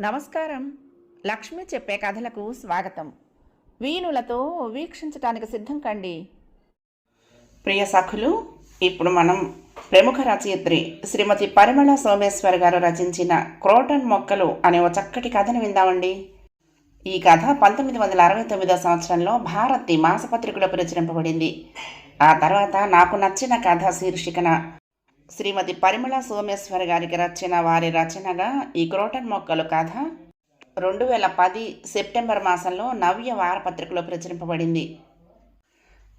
నమస్కారం. లక్ష్మి చెప్పే కథలకు స్వాగతం. వీణులతో వీక్షించటానికి సిద్ధం కండి. ప్రియ సఖులు ఇప్పుడు మనం ప్రముఖ రచయిత్రి శ్రీమతి పరిమళ సోమేశ్వర్ గారు రచించిన క్రోటన్ మొక్కలు అనే ఒక చక్కటి కథను విందామండి. ఈ కథ పంతొమ్మిది వందల అరవై తొమ్మిదో సంవత్సరంలో భారతి మాసపత్రికలో ప్రచురింపబడింది. ఆ తర్వాత నాకు నచ్చిన కథ శీర్షికన శ్రీమతి పరిమళ సోమేశ్వర్ గారికి రచన వారి రచనగా ఈ క్రోటన్ మొక్కలు కథ. రెండు వేల పది సెప్టెంబర్ మాసంలో నవ్య వారపత్రికలో ప్రచురింపబడింది.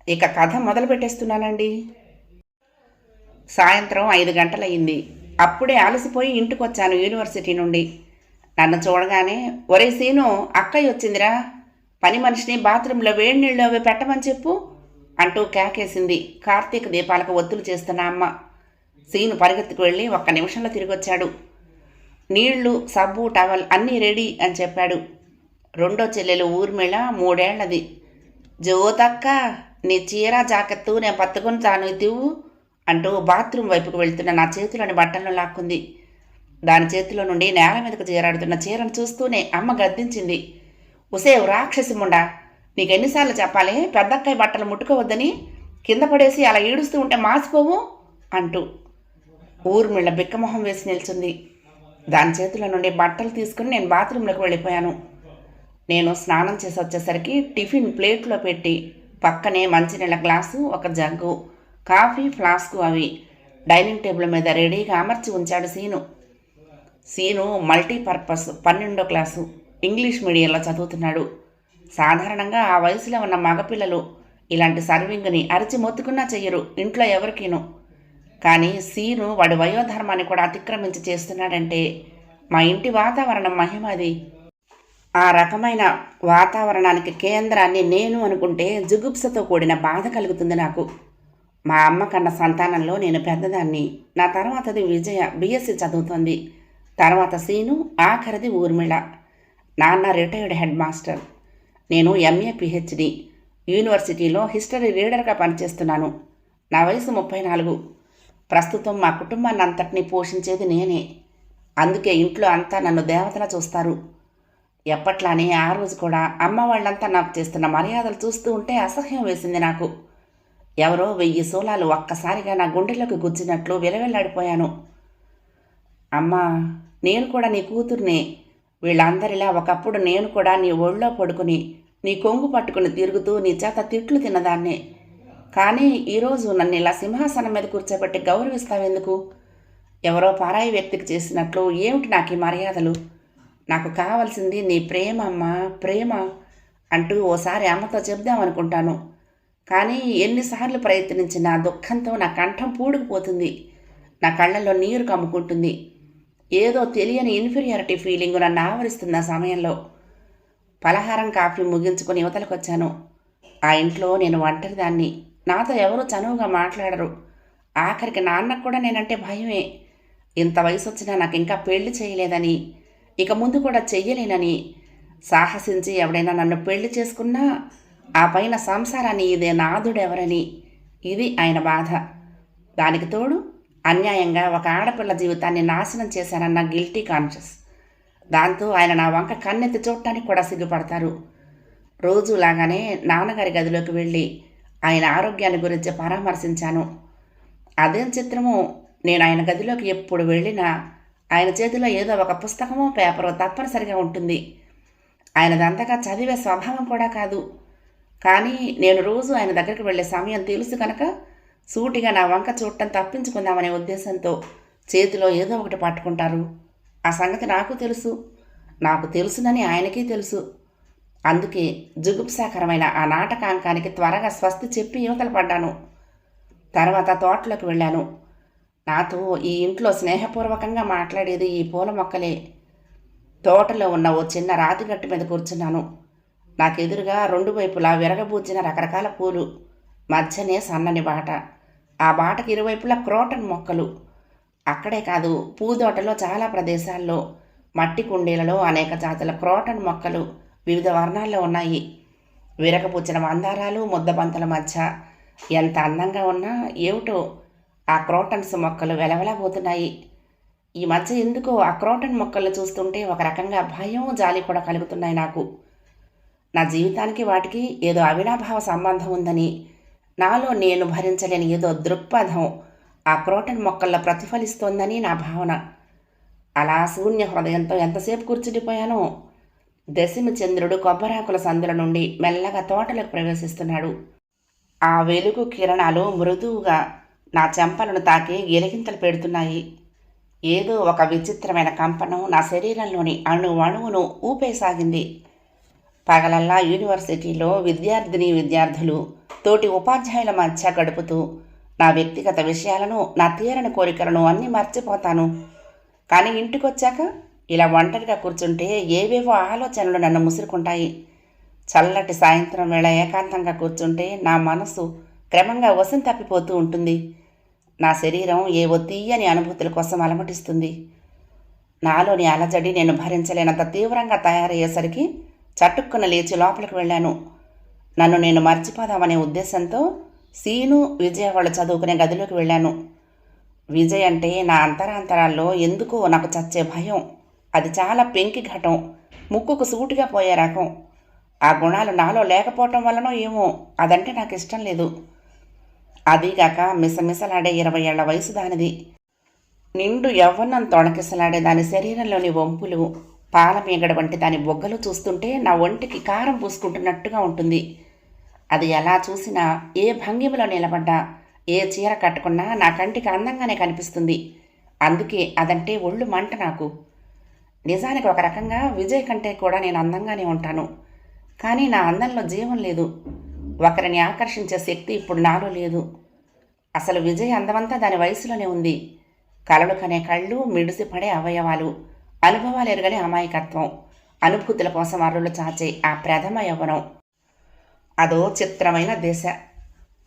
ఇక కథ మొదలు పెట్టేస్తున్నానండి. సాయంత్రం ఐదు గంటలయ్యింది. అప్పుడే అలసిపోయి ఇంటికి వచ్చాను యూనివర్సిటీ నుండి. నన్ను చూడగానే ఒరే సీను అక్కయ్య వచ్చిందిరా. పని మనిషిని బాత్రూంలో వేడి నీళ్ళు అవి పెట్టమని చెప్పు అంటూ కేకేసింది. కార్తీక దీపాలకు ఒత్తులు చేస్తున్న అమ్మ. సీను పరిగెత్తుకు వెళ్ళి ఒక్క నిమిషంలో తిరిగి వచ్చాడు నీళ్ళు సబ్బు టవల్ అన్నీ రెడీ అని చెప్పాడు. రెండో చెల్లెలు ఊర్మిళ మూడేళ్ళది. జ్యోతక్క నీ చీర జాకెత్తు నేను పత్తుకొని తాను తివ్వు అంటూ బాత్రూమ్ వైపుకు వెళ్తున్న నా చేతిలోని బట్టలను లాక్కుంది. దాని చేతిలో నుండి నేల మీదకు చేరాడుతున్న చీరను చూస్తూనే అమ్మ గద్దించింది. ఉసే రాక్షసిముండా నీకెన్నిసార్లు చెప్పాలి? పెద్దక్కయ్య బట్టలు ముట్టుకోవద్దని కింద పడేసి అలా ఈడుస్తూ ఉంటే మాసిపోవు అంటూ ఊర్మిళ్ళ బిక్కమొహం వేసి నిల్చుంది. దాని చేతిలో నుండి బట్టలు తీసుకుని నేను బాత్రూంలోకి వెళ్ళిపోయాను. నేను స్నానం చేసి వచ్చేసరికి టిఫిన్ ప్లేట్లో పెట్టి పక్కనే మంచినీళ్ళ గ్లాసు ఒక జగ్గు కాఫీ ఫ్లాస్కు అవి. డైనింగ్ టేబుల్ మీద రెడీగా అమర్చి ఉంచాడు సీను. సీను మల్టీపర్పస్ పన్నెండో క్లాసు. ఇంగ్లీష్ మీడియంలో చదువుతున్నాడు. సాధారణంగా ఆ వయసులో ఉన్న మగపిల్లలు ఇలాంటి సర్వింగ్ని అరిచి మొత్తుకున్నా చెయ్యరు. ఇంట్లో ఎవరికీను. కానీ సీను వాడి వయోధర్మాన్ని కూడా అతిక్రమించి చేస్తున్నాడంటే మా ఇంటి వాతావరణం మహిమది ఆ రకమైన వాతావరణానికి కేంద్రాన్ని నేను అనుకుంటే జుగుప్సతో కూడిన బాధ కలుగుతుంది నాకు. మా అమ్మ కన్న సంతానంలో నేను పెద్దదాన్ని. నా తర్వాతది విజయ బీఎస్సీ చదువుతోంది. తర్వాత సీను ఆఖరిది ఊర్మిళ. నాన్న రిటైర్డ్ హెడ్ మాస్టర్. నేను ఎంఏ పిహెచ్డి. యూనివర్సిటీలో హిస్టరీ రీడర్గా పనిచేస్తున్నాను. నా వయసు ముప్పై నాలుగు. ప్రస్తుతం మా కుటుంబాన్ని అంతటినీ పోషించేది నేనే. అందుకే ఇంట్లో అంతా నన్ను దేవతలా చూస్తారు. ఎప్పట్లానే ఆ రోజు కూడా అమ్మ వాళ్ళంతా నాకు చేస్తున్న మర్యాదలు చూస్తూ ఉంటే అసహ్యం వేసింది నాకు. ఎవరో వెయ్యి సోలాలు ఒక్కసారిగా నా గుండెలోకి గుచ్చినట్లు విలవెల్లాడిపోయాను. అమ్మా నేను కూడా నీ కూతుర్నే. వీళ్ళందరిలా ఒకప్పుడు నేను కూడా నీ ఒళ్ళో పడుకుని నీ కొంగు పట్టుకుని తిరుగుతూ నీ చేత తిట్లు తిన్నదాన్నే. కానీ ఈరోజు నన్ను ఇలా సింహాసనం మీద కూర్చోబెట్టి గౌరవిస్తావెందుకు? ఎవరో పారాయి వ్యక్తికి చేసినట్లు ఏమిటి నాకు ఈ మర్యాదలు? నాకు కావాల్సింది నీ ప్రేమ అమ్మా ప్రేమ అంటూ ఓసారి అమ్మతో చెప్దామనుకుంటాను కానీ ఎన్నిసార్లు ప్రయత్నించిన దుఃఖంతో నా కంఠం పూడుకుపోతుంది. నా కళ్ళల్లో నీరు కమ్ముకుంటుంది. ఏదో తెలియని ఇన్ఫీరియారిటీ ఫీలింగ్ నన్ను ఆవరిస్తుంది ఆ సమయంలో. పలహారం కాఫీ ముగించుకొని యువతలకొచ్చాను ఆ ఇంట్లో నేను ఒంటరిదాన్ని. నాతో ఎవరు చనువుగా మాట్లాడరు. ఆఖరికి నాన్నకు కూడా నేనంటే భయమే. ఇంత వయసు వచ్చినా నాకు ఇంకా పెళ్ళి చేయలేదని ఇక ముందు కూడా చెయ్యలేనని సాహసించి ఎవడైనా నన్ను పెళ్ళి చేసుకున్నా ఆ పైన సంసారాన్ని ఇదే నాదుడెవరని ఇది ఆయన బాధ. దానికి తోడు అన్యాయంగా ఒక ఆడపిల్ల జీవితాన్ని నాశనం చేశానన్న గిల్టీ కాన్షియస్. దాంతో ఆయన నా వంక కన్నెత్తి చూడటానికి కూడా సిగ్గుపడతారు. రోజులాగానే నాన్నగారి గదిలోకి వెళ్ళి ఆయన ఆరోగ్యాన్ని గురించి పరామర్శించాను. అదేం చిత్రము నేను ఆయన గదిలోకి ఎప్పుడు వెళ్ళినా ఆయన చేతిలో ఏదో ఒక పుస్తకమో పేపరో తప్పనిసరిగా ఉంటుంది. ఆయనదంతగా చదివే స్వభావం కూడా కాదు. కానీ నేను రోజు ఆయన దగ్గరికి వెళ్ళే సమయం తెలుసు కనుక సూటిగా నా వంక చూడటం తప్పించుకుందామనే ఉద్దేశంతో చేతిలో ఏదో ఒకటి పట్టుకుంటారు. ఆ సంగతి నాకు తెలుసు. నాకు తెలుసునని ఆయనకి తెలుసు. అందుకే జుగుప్సాకరమైన ఆ నాటకాంకానికి త్వరగా స్వస్తి చెప్పి యువతలు పడ్డాను. తర్వాత తోటలోకి వెళ్ళాను. నాతో ఈ ఇంట్లో స్నేహపూర్వకంగా మాట్లాడేది ఈ పూల మొక్కలే. తోటలో ఉన్న ఓ చిన్న రాతిగట్టు మీద కూర్చున్నాను. నాకెదురుగా రెండు వైపులా విరగబూచిన రకరకాల పూలు మధ్యనే సన్నని బాట ఆ బాటకి ఇరువైపులా క్రోటన్ మొక్కలు. అక్కడే కాదు పూదోటలో చాలా ప్రదేశాల్లో మట్టి కుండీలలో అనేక జాతుల క్రోటన్ మొక్కలు వివిధ వర్ణాల్లో ఉన్నాయి. విరకపుచ్చిన మందారాలు ముద్దబంతల మధ్య ఎంత అందంగా ఉన్నా ఏమిటో ఆ క్రోటన్స్ మొక్కలు వెలవెలబోతున్నాయి ఈ మధ్య ఎందుకో ఆ క్రోటన్ మొక్కలు చూస్తుంటే ఒక రకంగా భయం జాలి కూడా కలుగుతున్నాయి నాకు. నా జీవితానికి వాటికి ఏదో అవినాభావ సంబంధం ఉందని నాలో నేను భరించలేని ఏదో దృక్పథం ఆ క్రోటన్ మొక్కల్లో ప్రతిఫలిస్తోందని నా భావన. అలా శూన్య హృదయంతో ఎంతసేపు కూర్చుండిపోయానో దశమి చంద్రుడు కొబ్బరాకుల సందుల నుండి మెల్లగా తోటలకు ప్రవేశిస్తున్నాడు. ఆ వెలుగు కిరణాలు మృదువుగా నా చెంపలను తాకి గిలిగింతలు పెడుతున్నాయి. ఏదో ఒక విచిత్రమైన కంపనం నా శరీరంలోని అణు అణువును ఊపేసాగింది. పగలల్లా యూనివర్సిటీలో విద్యార్థిని విద్యార్థులు తోటి ఉపాధ్యాయుల మధ్య గడుపుతూ నా వ్యక్తిగత విషయాలను నా తీరని కోరికలను అన్నీ మర్చిపోతాను. కానీ ఇంటికొచ్చాక ఇలా ఒంటరిగా కూర్చుంటే ఏవేవో ఆలోచనలు నన్ను ముసురుకుంటాయి. చల్లటి సాయంత్రం వేళ ఏకాంతంగా కూర్చుంటే నా మనసు క్రమంగా వసం తప్పిపోతూ ఉంటుంది. నా శరీరం ఏవో తీయని అనుభూతుల కోసం అలమటిస్తుంది. నాలోని అలజడి నేను భరించలేనంత తీవ్రంగా తయారయ్యేసరికి చటుక్కున లేచి లోపలికి వెళ్ళాను. నన్ను నేను మర్చిపోదామనే ఉద్దేశంతో సీను విజయ వాళ్ళు చదువుకునే గదిలోకి వెళ్ళాను. విజయ్ అంటే నా అంతరాంతరాల్లో ఎందుకో నాకు చచ్చే భయం. అది చాలా పెంకి ఘటం. ముక్కుకు సూటిగా పోయే రకం. ఆ గుణాలు నాలో లేకపోవటం వల్లనో ఏమో అదంటే నాకు ఇష్టం లేదు. అదీగాక మిసమిసలాడే ఇరవై ఏళ్ళ వయసు దానిది. నిండు యవ్వనం తొణకిసలాడే దాని శరీరంలోని వంపులు పాలమీగడ వంటి దాని బొగ్గలు చూస్తుంటే నా ఒంటికి కారం పూసుకుంటున్నట్టుగా ఉంటుంది. అది ఎలా చూసినా ఏ భంగిమలో నిలబడ్డా ఏ చీర కట్టుకున్నా నా కంటికి అందంగానే కనిపిస్తుంది. అందుకే అదంటే ఒళ్ళు మంట నాకు. నిజానికి ఒక రకంగా విజయ్ కంటే కూడా నేను అందంగానే ఉంటాను. కానీ నా అందంలో జీవం లేదు. ఒకరిని ఆకర్షించే శక్తి ఇప్పుడు నాలో లేదు. అసలు విజయ్ అందమంతా దాని వయసులోనే ఉంది. కలలు కనే కళ్ళు మిడిసిపడే అవయవాలు అనుభవాలు ఎరగని అమాయకత్వం అనుభూతుల కోసం అరులు చాచే ఆ ప్రథమ యవ్వనం. అదో చిత్రమైన దిశ.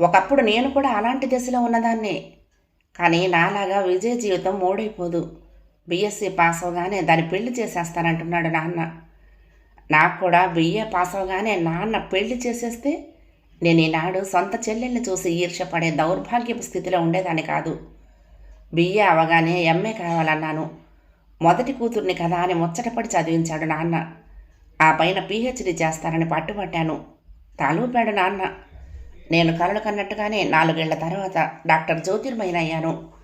ఒకప్పుడు నేను కూడా అలాంటి దశలో ఉన్నదాన్నే. కానీ నాలాగా విజయ్ జీవితం మూడైపోదు. బీఎస్సీ పాస్ అవగానే దాన్ని పెళ్ళి చేసేస్తానంటున్నాడు నాన్న. నాకు కూడా బిఏ పాస్ అవగానే నాన్న పెళ్ళి చేసేస్తే నేను ఈనాడు సొంత చెల్లెల్ని చూసి ఈర్షపడే దౌర్భాగ్యపు స్థితిలో ఉండేదాన్ని కాదు. బిఏ అవగానే ఎంఏ కావాలన్నాను. మొదటి కూతుర్ని కదా అని ముచ్చటపడి చదివించాడు నాన్న. ఆ పైన పీహెచ్డీ చేస్తానని పట్టుబట్టాను. తాలూపాడు నాన్న. నేను కలలు కన్నట్టుగానే నాలుగేళ్ళ తర్వాత డాక్టర్ జ్యోతిర్మయనయ్యాను అయ్యాను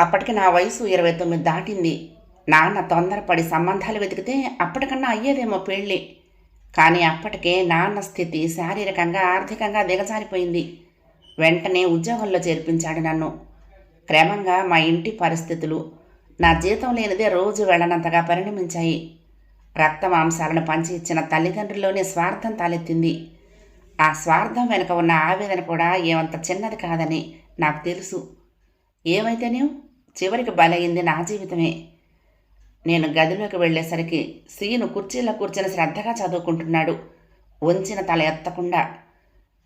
అప్పటికి నా వయసు ఇరవై తొమ్మిది దాటింది. నాన్న తొందరపడి సంబంధాలు వెతికితే అప్పటికన్నా అయ్యేదేమో పెళ్ళి. కానీ అప్పటికే నాన్న స్థితి శారీరకంగా ఆర్థికంగా దిగజారిపోయింది. వెంటనే ఉద్యోగంలో చేర్పించాడు నన్ను. క్రమంగా మా ఇంటి పరిస్థితులు నా జీతం లేనిదే రోజు వెళ్ళనంతగా పరిణమించాయి. రక్త మాంసాలను పంచి ఇచ్చిన తల్లిదండ్రుల్లోనే స్వార్థం తలెత్తింది. ఆ స్వార్థం వెనుక ఉన్న ఆవేదన కూడా ఏమంత చిన్నది కాదని నాకు తెలుసు. ఏమైతేనే? చివరికి బలయింది నా జీవితమే. నేను గదిలోకి వెళ్ళేసరికి సీను కుర్చీలో కూర్చొని శ్రద్ధగా చదువుకుంటున్నాడు. వంచిన తల ఎత్తకుండా.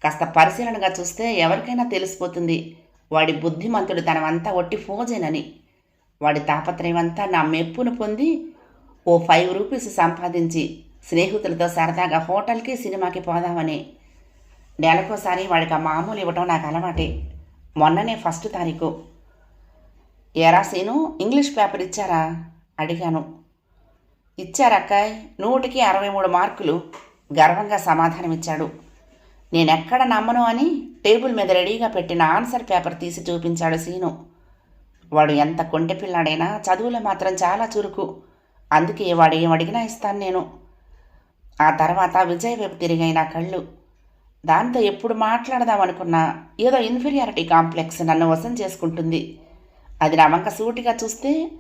కాస్త పరిశీలనగా చూస్తే ఎవరికైనా తెలిసిపోతుంది. వాడి బుద్ధిమంతుడు తనవంతా ఒట్టి ఫోజేనని. వాడి తాపత్రయం అంతా నా మెప్పును పొంది ఓ ఫైవ్ రూపీస్ సంపాదించి స్నేహితులతో సరదాగా హోటల్కి సినిమాకి పోదామని. నెలకోసారి వాడికి ఆ మామూలు ఇవ్వటం నాకు అలవాటే. మొన్ననే ఫస్ట్ తారీఖు. ఎరా సీను ఇంగ్లీష్ పేపర్ ఇచ్చారా? అడిగాను. ఇచ్చారక్కాయ్ నూటికి అరవై మూడు మార్కులు. గర్వంగా సమాధానమిచ్చాడు. నేనెక్కడ నమ్మను అని టేబుల్ మీద రెడీగా పెట్టిన ఆన్సర్ పేపర్ తీసి చూపించాడు సీను. వాడు ఎంత కొంటె పిల్లాడైనా చదువులో మాత్రం చాలా చురుకు. అందుకే వాడు ఏం అడిగినా ఇస్తాను నేను. ఆ తర్వాత విజయ్ వైపు తిరిగైన కళ్ళు. దాంతో ఎప్పుడు మాట్లాడదామనుకున్నా ఏదో ఇన్ఫీరియారిటీ కాంప్లెక్స్ నన్ను వశం చేసుకుంటుంది. అది నా వంక సూటిగా చూస్తే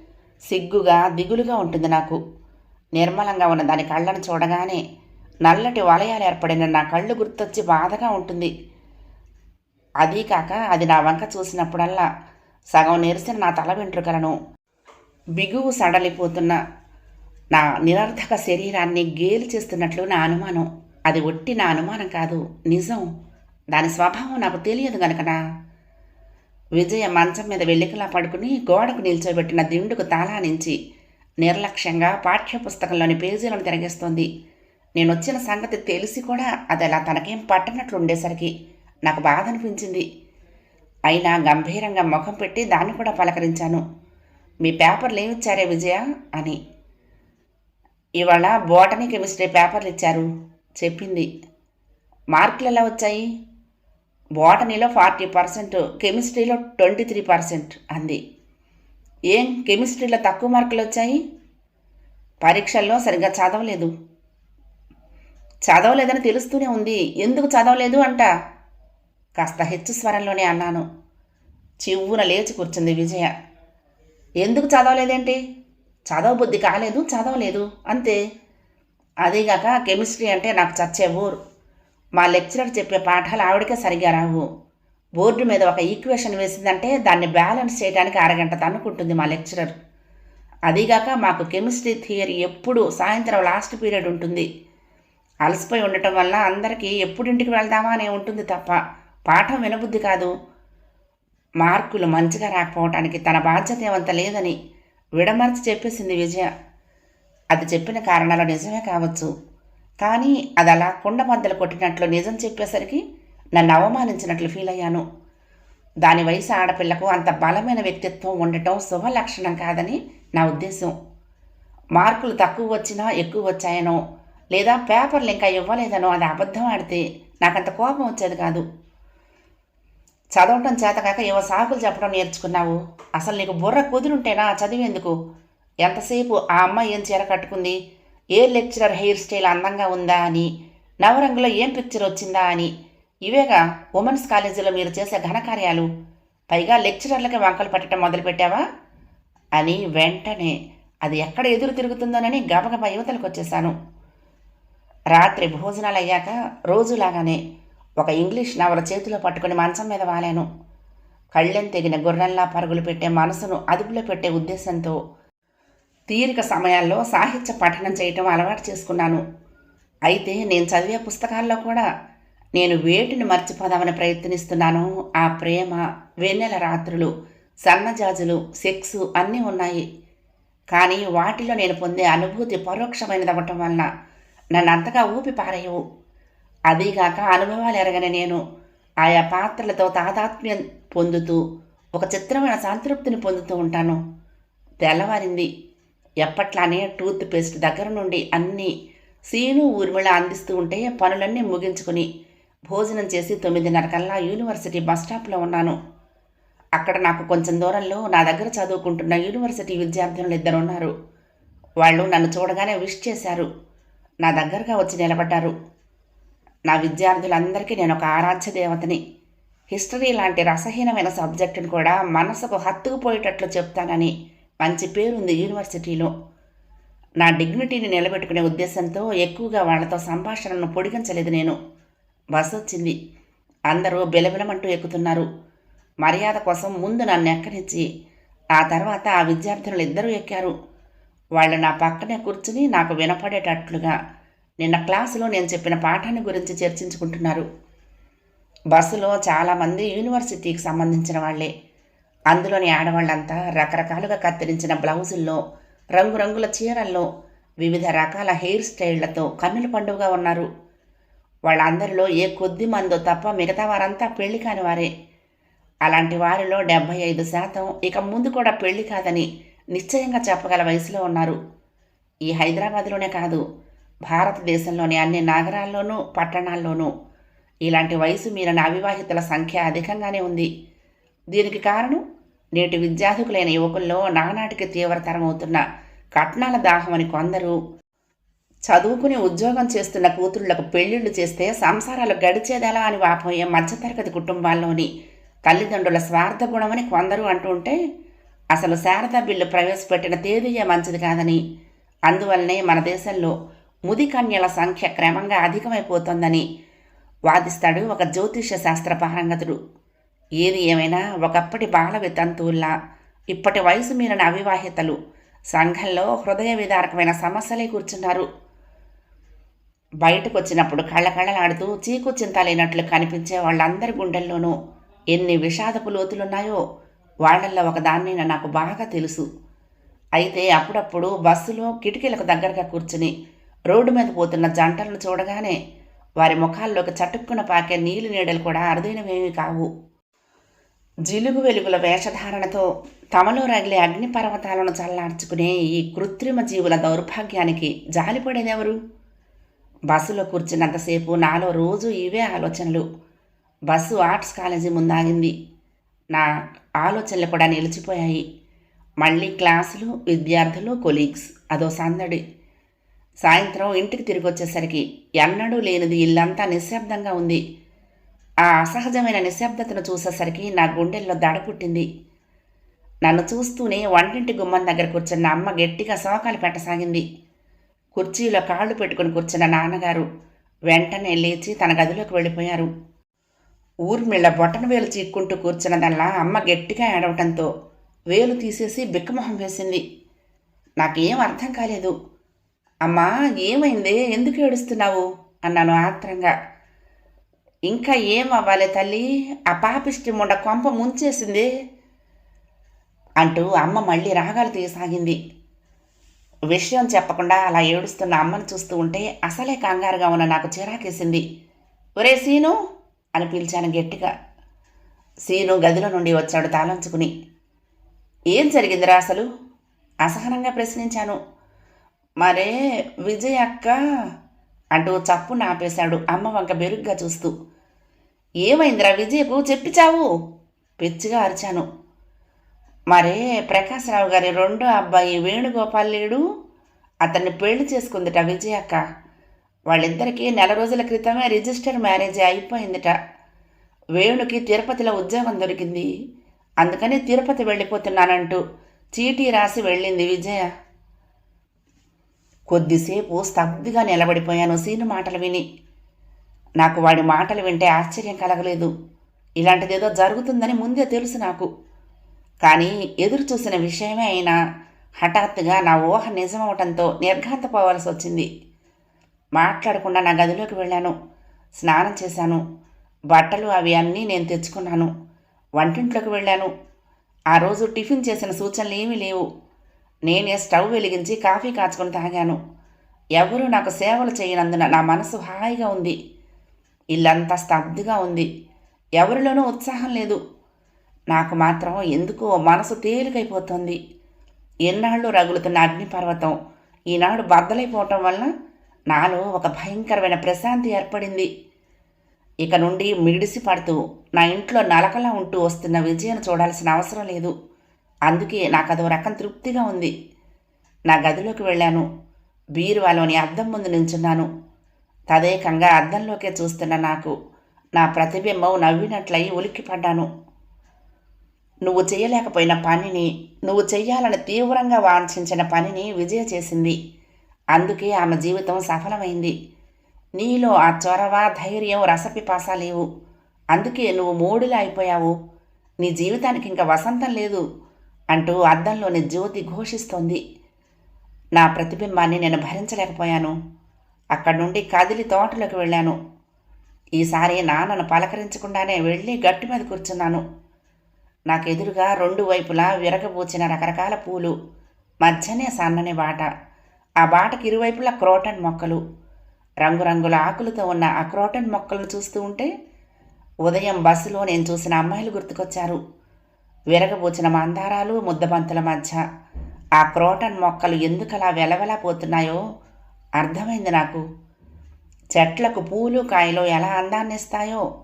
సిగ్గుగా దిగులుగా ఉంటుంది నాకు. నిర్మలంగా ఉన్న దాని కళ్ళను చూడగానే నల్లటి వలయాలు ఏర్పడిన నా కళ్ళు గుర్తొచ్చి బాధగా ఉంటుంది. అదీ కాక అది నా వంక చూసినప్పుడల్లా సగం నెరిసిన నా తల వెంట్రుకలను బిగువు సడలిపోతున్న నా నిరర్ధక శరీరాన్ని గేలు చేస్తున్నట్లు నా అనుమానం. అది ఒట్టి నా అనుమానం కాదు. నిజం. దాని స్వభావం నాకు తెలియదు గనకనా? విజయ మంచం మీద వెల్లికలా పడుకుని గోడకు నిల్చోబెట్టిన దిండుకు తాళానించి నిర్లక్ష్యంగా పాఠ్యపుస్తకంలోని పేజీలను తిరగేస్తోంది. నేను వచ్చిన సంగతి తెలిసి కూడా అది అలా తనకేం పట్టనట్లు ఉండేసరికి నాకు బాధ అనిపించింది అయినా గంభీరంగా ముఖం పెట్టి దాన్ని కూడా పలకరించాను. మీ పేపర్లు ఏమి ఇచ్చారే విజయ అని. ఇవాళ బోటనీ కెమిస్ట్రీ పేపర్లు ఇచ్చారు చెప్పింది. మార్కులు ఎలా వచ్చాయి? బోటనీలో ఫార్టీ పర్సెంట్ కెమిస్ట్రీలో ట్వంటీ త్రీ పర్సెంట్ అంది. ఏం కెమిస్ట్రీలో తక్కువ మార్కులు వచ్చాయి? పరీక్షల్లో సరిగ్గా చదవలేదు. చదవలేదని తెలుస్తూనే ఉంది. ఎందుకు చదవలేదు అంట? కాస్త హెచ్చు స్వరంలోనే అన్నాను. చివ్వున లేచి కూర్చుంది విజయ. ఎందుకు చదవలేదేంటి? చదవబుద్ధి కాలేదు చదవలేదు. అంతే. అదీగాక కెమిస్ట్రీ అంటే నాకు చచ్చే ఊరు. మా లెక్చరర్ చెప్పే పాఠాలు ఆవిడకే సరిగా రావు. బోర్డు మీద ఒక ఈక్వేషన్ వేసిందంటే దాన్ని బ్యాలెన్స్ చేయడానికి అరగంట తన్నుకుంటుంది మా లెక్చరర్. అదీగాక మాకు కెమిస్ట్రీ థియరీ ఎప్పుడు సాయంత్రం లాస్ట్ పీరియడ్ ఉంటుంది. అలసిపోయి ఉండటం వల్ల అందరికీ ఎప్పుడు ఇంటికి వెళ్దామా అనే ఉంటుంది తప్ప పాఠం వినబుద్ధి కాదు. మార్కులు మంచిగా రాకపోవటానికి తన బాధ్యత ఏమంత లేదని విడమర్చి చెప్పేసింది విజయ. అది చెప్పిన కారణాలు నిజమే కావచ్చు. కానీ అది అలా కుండ కొట్టినట్లు నిజం చెప్పేసరికి నన్ను అవమానించినట్లు ఫీల్ అయ్యాను. దాని వయసు ఆడపిల్లకు అంత బలమైన వ్యక్తిత్వం ఉండటం శుభ లక్షణం కాదని నా ఉద్దేశం. మార్కులు తక్కువ వచ్చినా ఎక్కువ వచ్చాయనో లేదా పేపర్లు ఇంకా ఇవ్వలేదనో అది అబద్ధం ఆడితే నాకంత కోపం వచ్చేది కాదు. చదవటం చేతకాక ఏవో సాకులు చెప్పడం నేర్చుకున్నావు. అసలు నీకు బుర్ర కుదురుంటేనా చదివేందుకు? ఎంతసేపు ఆ అమ్మాయి ఏం చీర కట్టుకుంది? ఏ లెక్చరర్ హెయిర్ స్టైల్ అందంగా ఉందా అని నవరంగులో ఏం పిక్చర్ వచ్చిందా అని. ఇవేగా ఉమెన్స్ కాలేజీలో మీరు చేసే ఘనకార్యాలు. పైగా లెక్చరర్లకి వంకలు పెట్టడం మొదలుపెట్టావా? అని వెంటనే అది ఎక్కడ ఎదురు తిరుగుతుందోనని గబగబా యువతలకు వచ్చేశాను. రాత్రి భోజనాలు అయ్యాక రోజులాగానే ఒక ఇంగ్లీష్ నవల చేతిలో పట్టుకుని మంచం మీద వాలాను. కళ్ళెం తెగిన గుర్రంలా పరుగులు పెట్టే మనసును అదుపులో పెట్టే ఉద్దేశంతో తీరిక సమయాల్లో సాహిత్య పఠనం చేయటం అలవాటు చేసుకున్నాను. అయితే నేను చదివే పుస్తకాల్లో కూడా నేను వేటిని మర్చిపోదామని ప్రయత్నిస్తున్నాను ఆ ప్రేమ వెన్నెల రాత్రులు సన్నజాజులు సెక్స్ అన్నీ ఉన్నాయి. కానీ వాటిలో నేను పొందే అనుభూతి పరోక్షమైనదవటం వలన నన్ను అంతగా ఊపి పారేయవు. అదీగాక అనుభవాలు ఎరగని నేను ఆయా పాత్రలతో తాదాత్మ్యం పొందుతూ ఒక చిత్రమైన సంతృప్తిని పొందుతూ ఉంటాను. తెల్లవారింది. ఎప్పట్లానే టూత్ పేస్ట్ దగ్గర నుండి అన్నీ సీను ఊర్మిళ అందిస్తూ ఉంటే పనులన్నీ ముగించుకుని భోజనం చేసి తొమ్మిదిన్నర కల్లా యూనివర్సిటీ బస్ స్టాప్లో ఉన్నాను. అక్కడ నాకు కొంచెం దూరంలో నా దగ్గర చదువుకుంటున్న యూనివర్సిటీ విద్యార్థినులు ఇద్దరు ఉన్నారు వాళ్ళు నన్ను చూడగానే విష్ చేశారు. నా దగ్గరగా వచ్చి నిలబడ్డారు. నా విద్యార్థులందరికీ నేను ఒక ఆరాధ్య దేవతని హిస్టరీ లాంటి రసహీనమైన సబ్జెక్టును కూడా మనసుకు హత్తుకుపోయేటట్లు చెప్తానని మంచి పేరుంది యూనివర్సిటీలో. నా డిగ్నిటీని నిలబెట్టుకునే ఉద్దేశంతో ఎక్కువగా వాళ్ళతో సంభాషణను పొడిగించలేదు నేను. బస్సు వచ్చింది. అందరూ బిలబిలమంటూ ఎక్కుతున్నారు. మర్యాద కోసం ముందు నన్ను ఎక్కనిచ్చి ఆ తర్వాత ఆ విద్యార్థినులు ఇద్దరూ ఎక్కారు. వాళ్ళు నా పక్కనే కూర్చుని నాకు వినపడేటట్లుగా నిన్న క్లాసులో నేను చెప్పిన పాఠాన్ని గురించి చర్చించుకుంటున్నారు. బస్సులో చాలామంది యూనివర్సిటీకి సంబంధించిన వాళ్ళే. అందులోని ఆడవాళ్ళంతా రకరకాలుగా కత్తిరించిన బ్లౌజుల్లో రంగురంగుల చీరల్లో వివిధ రకాల హెయిర్ స్టైళ్ళతో కన్నుల పండుగగా ఉన్నారు. వాళ్ళందరిలో ఏ కొద్ది మందో తప్ప మిగతా వారంతా పెళ్ళి కాని వారే. అలాంటి వారిలో డెబ్భై ఐదు శాతం ఇక ముందు కూడా పెళ్ళి కాదని నిశ్చయంగా చెప్పగల వయసులో ఉన్నారు. ఈ హైదరాబాద్లోనే కాదు భారతదేశంలోని అన్ని నగరాల్లోనూ పట్టణాల్లోనూ ఇలాంటి వయసు మీరిన అవివాహితుల సంఖ్య అధికంగానే ఉంది. దీనికి కారణం నేటి విద్యార్థికులైన యువకుల్లో నానాటికి తీవ్రతరమవుతున్న కట్నాల దాహం అని కొందరు చదువుకుని ఉద్యోగం చేస్తున్న కూతుళ్ళకు పెళ్ళిళ్ళు చేస్తే సంసారాలు గడిచేదెలా అని వాపోయే మధ్యతరగతి కుటుంబాల్లోని తల్లిదండ్రుల స్వార్థ గుణమని కొందరు అంటుంటే అసలు శారద బిల్లు ప్రవేశపెట్టిన తేదీయే మంచిది కాదని. అందువల్లనే మన దేశంలో ముదికన్యల సంఖ్య క్రమంగా అధికమైపోతోందని వాదిస్తాడు ఒక జ్యోతిష్య శాస్త్ర పారంగతుడు ఏది ఏమైనా ఒకప్పటి బాల వితంతువుల్లా ఇప్పటి వయసు మీరిన అవివాహితలు సంఘంలో హృదయ విదారకమైన సమస్యలే కూర్చున్నారు. బయటకు వచ్చినప్పుడు కళ్ళకళ్ళలాడుతూ చీకు చింత లేనట్లు కనిపించే వాళ్ళందరి గుండెల్లోనూ ఎన్ని విషాదపు లోతులున్నాయో వాళ్ళల్లో ఒకదాన్ని నాకు బాగా తెలుసు. అయితే అప్పుడప్పుడు బస్సులో కిటికీలకు దగ్గరగా కూర్చుని రోడ్డు మీద పోతున్న జంటలను చూడగానే వారి ముఖాల్లోకి చటుక్కున పాకే నీలి నీడలు కూడా అరుదైనవేమీ కావు. జిలుగు వెలుగుల వేషధారణతో తమలో రగిలే అగ్నిపర్వతాలను చల్లార్చుకునే ఈ కృత్రిమ జీవుల దౌర్భాగ్యానికి జాలిపడేదెవరు? బస్సులో కూర్చున్నంతసేపు నాలో రోజు ఇవే ఆలోచనలు. బస్సు ఆర్ట్స్ కాలేజీ ముందాగింది. నా ఆలోచనలు కూడా నిలిచిపోయాయి. మళ్ళీ క్లాసులు విద్యార్థులు కొలీగ్స్ అదో సందడి. సాయంత్రం ఇంటికి తిరిగి వచ్చేసరికి ఎన్నడూ లేనిది ఇల్లంతా నిశ్శబ్దంగా ఉంది. ఆ అసహజమైన నిశ్శబ్దతను చూసేసరికి నా గుండెల్లో దడ పుట్టింది. నన్ను చూస్తూనే వంటింటి గుమ్మం దగ్గర కూర్చున్న అమ్మ గట్టిగా శోకాలు పెట్టసాగింది. కుర్చీలో కాళ్ళు పెట్టుకుని కూర్చున్న నాన్నగారు వెంటనే లేచి తన గదిలోకి వెళ్ళిపోయారు. ఊర్మిళ్ళ బొటన వేలు చీక్కుంటూ కూర్చున్నదల్లా అమ్మ గట్టిగా ఏడవటంతో వేలు తీసేసి బిక్కమొహం వేసింది. నాకేం అర్థం కాలేదు. అమ్మా ఏమైంది? ఎందుకు ఏడుస్తున్నావు? అన్నాను ఆత్రంగా. ఇంకా ఏం అవ్వాలి తల్లి? ఆ పాపిష్టి ముండ కొంప ముంచేసింది అంటూ అమ్మ మళ్ళీ రాగాలు తీయసాగింది. విషయం చెప్పకుండా అలా ఏడుస్తున్న అమ్మను చూస్తూ ఉంటే అసలే కంగారుగా ఉన్న నాకు చిరాకేసింది. ఒరే సీను అని పిలిచాను గట్టిగా. సీను గదిలో నుండి వచ్చాడు తాళంచుకుని ఏం జరిగిందిరా అసలు? అసహనంగా ప్రశ్నించాను. మరే విజయ్ అక్క అంటూ చప్పు నాపేశాడు అమ్మ వంక బెరుగ్గా చూస్తూ. ఏమైందిరా విజయకు? చెప్పిచావు? పిచ్చిగా అరిచాను. మరే ప్రకాశరావు గారి రెండో అబ్బాయి వేణుగోపాల్ లేడు? అతన్ని పెళ్ళి చేసుకుందిట విజయక్క వాళ్ళిద్దరికీ నెల రోజుల క్రితమే రిజిస్టర్ మ్యారేజ్ అయిపోయిందిట. వేణుకి తిరుపతిలో ఉద్యోగం దొరికింది. అందుకని తిరుపతి వెళ్ళిపోతున్నానంటూ చీటీ రాసి వెళ్ళింది విజయ. కొద్దిసేపు స్తబ్దుగా నిలబడిపోయాను సీను మాటలు విని. నాకు వాడి మాటలు వింటే ఆశ్చర్యం కలగలేదు. ఇలాంటిదేదో జరుగుతుందని ముందే తెలుసు నాకు. కానీ ఎదురు చూసిన విషయమే అయినా హఠాత్తుగా నా ఊహ నిజమవటంతో నిర్ఘాంతపోవాల్సి వచ్చింది. మాట్లాడకుండా నా గదిలోకి వెళ్ళాను. స్నానం చేశాను. బట్టలు అవి అన్నీ నేను తెచ్చుకున్నాను. వంటింట్లోకి వెళ్ళాను. ఆ రోజు టిఫిన్ చేసిన సూచనలు ఏమీ లేవు. నేనే స్టవ్ వెలిగించి కాఫీ కాచుకొని తాగాను. ఎవరూ నాకు సేవలు చేయనందున నా మనసు హాయిగా ఉంది. ఇల్లంతా స్తబ్దుగా ఉంది. ఎవరిలోనూ ఉత్సాహం లేదు. నాకు మాత్రం ఎందుకో మనసు తేలికైపోతుంది. ఎన్నాళ్ళు రగులుతున్న అగ్నిపర్వతం ఈనాడు బద్దలైపోవటం వలన నాలో ఒక భయంకరమైన ప్రశాంతి ఏర్పడింది. ఇక నుండి మిడిసి పడుతూ నా ఇంట్లో నలకలా ఉంటూ వస్తున్న విజయను చూడాల్సిన అవసరం లేదు. అందుకే నాకు అదో రకం తృప్తిగా ఉంది. నా గదిలోకి వెళ్ళాను. బీరువాలోని అద్దం ముందు నించున్నాను తదేకంగా అద్దంలోకే చూస్తున్న నాకు నా ప్రతిబింబం నవ్వినట్లయి ఉలిక్కిపడ్డాను. నువ్వు చేయలేకపోయిన పనిని నువ్వు చెయ్యాలని తీవ్రంగా వాంఛించిన పనిని విజయ చేసింది. అందుకే ఆమె జీవితం సఫలమైంది. నీలో ఆ చొరవ ధైర్యం రసపిపాస లేవు. అందుకే నువ్వు మూడిలా అయిపోయావు నీ జీవితానికి ఇంకా వసంతం లేదు. అంటూ అద్దంలోని జ్యోతి ఘోషిస్తోంది. నా ప్రతిబింబాన్ని నేను భరించలేకపోయాను. అక్కడి నుండి కదిలి తోటలోకి వెళ్ళాను. ఈసారి నాన్నను పలకరించకుండానే వెళ్ళి గట్టి మీద కూర్చున్నాను. నాకు ఎదురుగా రెండు వైపులా విరగబూచిన రకరకాల పూలు మధ్యనే సన్నని బాట ఆ బాటకి ఇరువైపులా క్రోటన్ మొక్కలు. రంగురంగుల ఆకులతో ఉన్న ఆ క్రోటన్ మొక్కలను చూస్తూ ఉంటే ఉదయం బస్సులో నేను చూసిన అమ్మాయిలు గుర్తుకొచ్చారు. విరగబూచిన మందారాలు ముద్దబంతుల మధ్య. ఆ క్రోటన్ మొక్కలు ఎందుకలా వెలవెలా పోతున్నాయో అర్థమైంది నాకు. చెట్లకు పూలు కాయలు ఎలా అందాన్నిస్తాయో?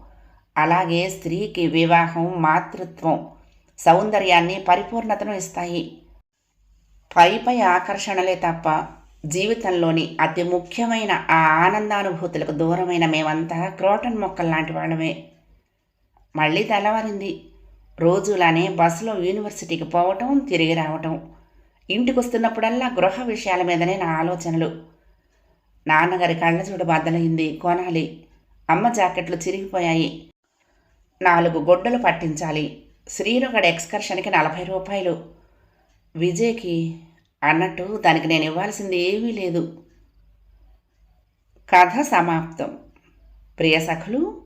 అలాగే స్త్రీకి వివాహం మాతృత్వం సౌందర్యాన్ని పరిపూర్ణతను ఇస్తాయి. పై పై ఆకర్షణలే తప్ప జీవితంలోని అతి ముఖ్యమైన ఆ ఆనందానుభూతులకు దూరమైన మేమంతా క్రోటన్ మొక్కలు లాంటి వాళ్ళమే. మళ్ళీ తెల్లవారింది. రోజులానే బస్సులో యూనివర్సిటీకి పోవటం తిరిగి రావటం. ఇంటికి వస్తున్నప్పుడల్లా గృహ విషయాల మీదనే నా ఆలోచనలు. నాన్నగారి కళ్ళజోడు బద్దలైంది కొనాలి. అమ్మ జాకెట్లు చిరిగిపోయాయి. నాలుగు గొడ్డలు పట్టించాలి. శ్రీనుగడ ఎక్స్కర్షన్కి నలభై రూపాయలు. విజయ్కి అన్నట్టు దానికి నేను ఇవ్వాల్సింది ఏమీ లేదు. కథ సమాప్తం. ప్రియ సఖులు